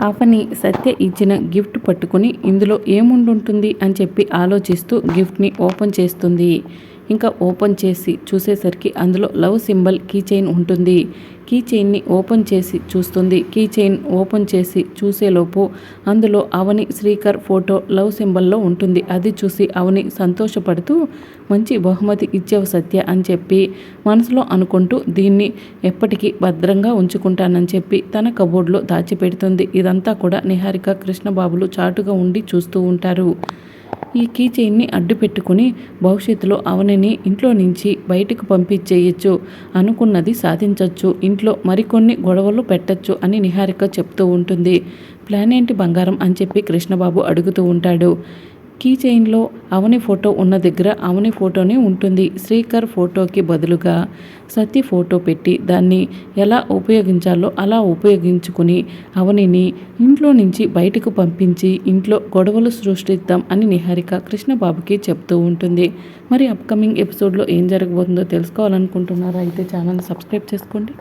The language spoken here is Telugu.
అవని సత్య ఇచ్చిన గిఫ్ట్ పట్టుకుని ఇందులో ఏముండుంటుంది? అని చెప్పి ఆలోచిస్తూ గిఫ్ట్ని ఓపెన్ చేస్తుంది. ఇంకా ఓపెన్ చేసి చూసేసరికి అందులో లవ్ సింబల్ కీ చైన్ ఉంటుంది. కీ చైన్ని ఓపెన్ చేసి చూస్తుంది. కీ చైన్ ఓపెన్ చేసి చూసేలోపు అందులో అవని శ్రీకర్ ఫోటో లవ్ సింబల్లో ఉంటుంది. అది చూసి అవని సంతోషపడుతూ మంచి బహుమతి ఇచ్చావు సత్య అని చెప్పి మనసులో అనుకుంటూ దీన్ని ఎప్పటికీ భద్రంగా ఉంచుకుంటానని చెప్పి తన కబోర్డ్లో దాచిపెడుతుంది. ఇదంతా కూడా నిహారిక కృష్ణబాబులు చాటుగా ఉండి చూస్తూ ఉంటారు. ఈ కీ చైన్ని అడ్డు పెట్టుకుని భవిష్యత్తులో అవనిని ఇంట్లో నుంచి బయటకు పంపించేయచ్చు అనుకున్నది సాధించవచ్చు ఇంట్లో మరికొన్ని గొడవలు పెట్టచ్చు అని నిహారిక చెప్తూ ఉంటుంది. ప్లాన్ ఏంటి బంగారం అని చెప్పి కృష్ణబాబు అడుగుతూ ఉంటాడు. కీ చైన్లో అవని ఫోటో ఉన్న దగ్గర అవని ఫోటోనే ఉంటుంది. శ్రీకర్ ఫోటోకి బదులుగా సతీ ఫోటో పెట్టి దాన్ని ఎలా ఉపయోగించాలో అలా ఉపయోగించుకుని అవనిని ఇంట్లో నుంచి బయటకు పంపించి ఇంట్లో గొడవలు సృష్టిద్దాం అని నిహారిక కృష్ణబాబుకి చెప్తూ ఉంటుంది. మరి అప్కమింగ్ ఎపిసోడ్లో ఏం జరగబోతుందో తెలుసుకోవాలనుకుంటున్నారా? అయితే ఛానల్ సబ్స్క్రైబ్ చేసుకోండి.